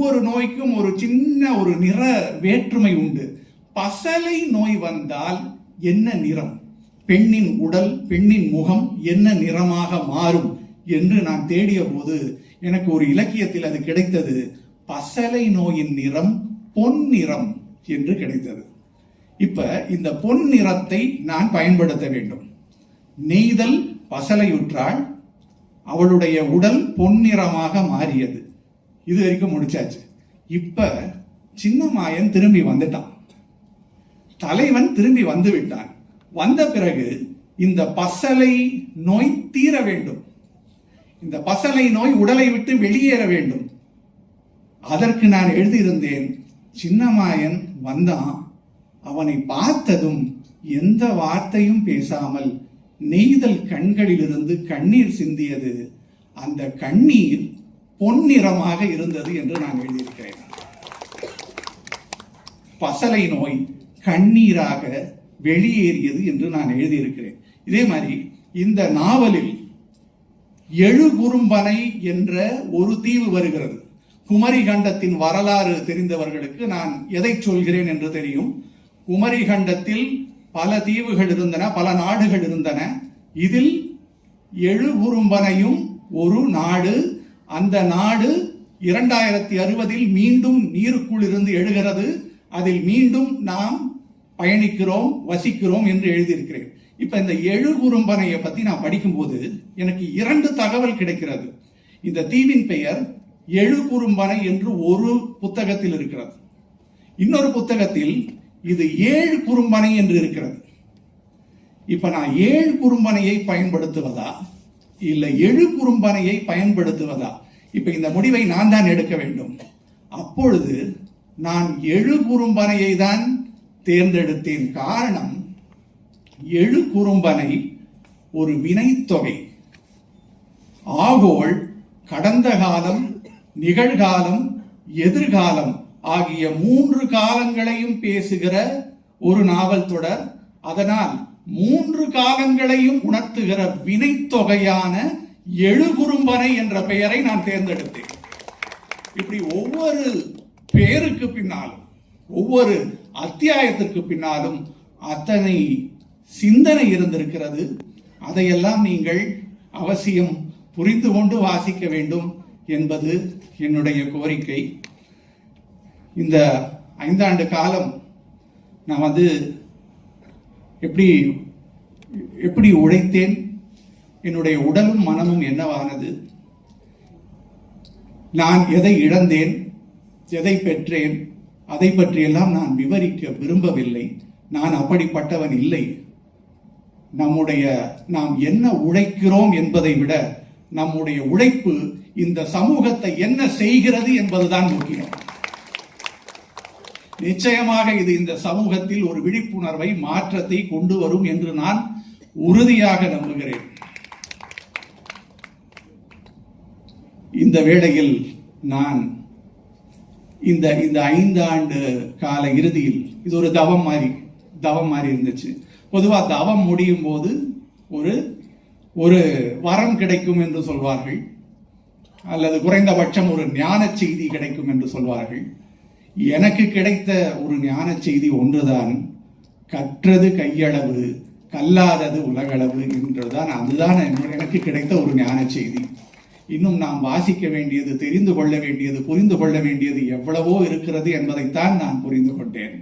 ஒவ்வொரு நோய்க்கும் ஒரு சின்ன ஒரு நிற வேற்றுமை உண்டு. பசலை நோய் வந்தால் என்ன நிறம்? பெண்ணின் உடல் பெண்ணின் முகம் என்ன நிறமாக மாறும் என்று நான் தேடிய போது எனக்கு ஒரு இலக்கியத்தில் அது கிடைத்தது. பசலை நோயின் நிறம் பொன் நிறம் என்று கிடைத்தது. இப்ப இந்த பொன் நிறத்தை நான் பயன்படுத்த வேண்டும். நெய்தல் பசலையுற்றாள் அவளுடைய உடல் பொன்னிறமாக மாறியது. இது வரைக்கும் முடிச்சாச்சு. இப்ப சின்னமாயன் திரும்பி வந்துட்டான். தலைவன் திரும்பி வந்து விட்டான். வந்த பிறகு இந்த பசலை நோய் தீர வேண்டும். இந்த பசலை நோய் உடலை விட்டு வெளியேற வேண்டும். அதற்கு நான் எழுதியிருந்தேன் சின்னமாயன் வந்தான். அவனை பார்த்ததும் எந்த வார்த்தையும் பேசாமல் நெய்தல் கண்களிலிருந்து கண்ணீர் சிந்தியது. அந்த கண்ணீர் பொன்னிறமாக இருந்தது என்று நான் எழுதியிருக்கிறேன். பசலை நோய் கண்ணீராக வெளியேறியது என்று நான் எழுதியிருக்கிறேன். இதே மாதிரி இந்த நாவலில் எழுகுறும்பனை என்ற ஒரு தீவு வருகிறது. குமரி கண்டத்தின் வரலாறு தெரிந்தவர்களுக்கு நான் எதை சொல்கிறேன் என்று தெரியும். குமரி கண்டத்தில் பல தீவுகள் இருந்தன பல நாடுகள் இருந்தன. இதில் எழுகுறும்பனையும் ஒரு நாடு அந்த நாடு இரண்டாயிரத்தி அறுபதில் மீண்டும் நீருக்குள் இருந்து எழுகிறது. அதில் மீண்டும் நாம் பயணிக்கிறோம் வசிக்கிறோம் என்று எழுதியிருக்கிறேன். இப்ப இந்த எழுகுறும்பனையை பத்தி நான் படிக்கும்போது எனக்கு இரண்டு தகவல் கிடைக்கிறது. இந்த தீவின் பெயர் எழுகுறும்பனை என்று ஒரு புத்தகத்தில் இருக்கிறது. இன்னொரு புத்தகத்தில் இது ஏழு குறும்பனை என்று இருக்கிறது. இப்ப நான் ஏழு குறும்பனையை பயன்படுத்துவதா? இல்லை எழு குறும்பனையை பயன்படுத்துவதா? இப்போ இந்த முடிவை நான் தான் எடுக்க வேண்டும். அப்பொழுது நான் எழு குறும்பனையை தான் தேர்ந்தெடுத்தேன். காரணம் எழு குறும்பனை ஒரு வினைத்தொகை. ஆகோள் கடந்த காலம் நிகழ்காலம் எதிர்காலம் ஆகிய மூன்று காலங்களையும் பேசுகிற ஒரு நாவல் தொடர். அதனால் மூன்று காலங்களையும் உணர்த்துகிற வினைத்தொகையான எழுகுறும்பனை என்ற பெயரை நான் தேர்ந்தெடுத்தேன். இப்படி ஒவ்வொரு பேருக்கு பின்னாலும் ஒவ்வொரு அத்தியாயத்திற்கு பின்னாலும் அத்தனை சிந்தனை இருந்திருக்கிறது. அதையெல்லாம் நீங்கள் அவசியம் புரிந்து கொண்டு வாசிக்க வேண்டும் என்பது என்னுடைய கோரிக்கை. இந்த ஐந்தாண்டு காலம் நான் வந்து எப்படி எப்படி உழைத்தேன்? என்னுடைய உடலும் மனமும் என்னவானது? நான் எதை இழந்தேன்? எதை பெற்றேன்? அதை பற்றியெல்லாம் நான் விவரிக்க விரும்பவில்லை. நான் அப்படிப்பட்டவன் இல்லை. நம்முடைய நாம் என்ன உழைக்கிறோம் என்பதை விட நம்முடைய உழைப்பு இந்த சமூகத்தை என்ன செய்கிறது என்பதுதான் முக்கியம். நிச்சயமாக இது இந்த சமூகத்தில் ஒரு விழிப்புணர்வை மாற்றத்தை கொண்டு வரும் என்று நான் உறுதியாக நம்புகிறேன். இந்த வேளையில் நான் இந்த இந்த ஐந்தாண்டு கால இறுதியில் இது ஒரு தவம் மாதிரி தவம் மாதிரி இருந்துச்சு. பொதுவாக தவம் முடியும் போது ஒரு ஒரு வரம் கிடைக்கும் என்று சொல்வார்கள். அல்லது குறைந்தபட்சம் ஒரு ஞான செய்தி கிடைக்கும் என்று சொல்வார்கள். எனக்கு கிடைத்த ஒரு ஞான செய்தி ஒன்றுதான் கற்றது கையளவு கல்லாதது உலகளவு என்றுதான் அதுதான் எனக்கு கிடைத்த ஒரு ஞான செய்தி இன்னும் நாம் வாசிக்க வேண்டியது தெரிந்து கொள்ள வேண்டியது புரிந்து கொள்ள வேண்டியது எவ்வளவோ இருக்கிறது என்பதைத்தான் நான் புரிந்து கொண்டேன்.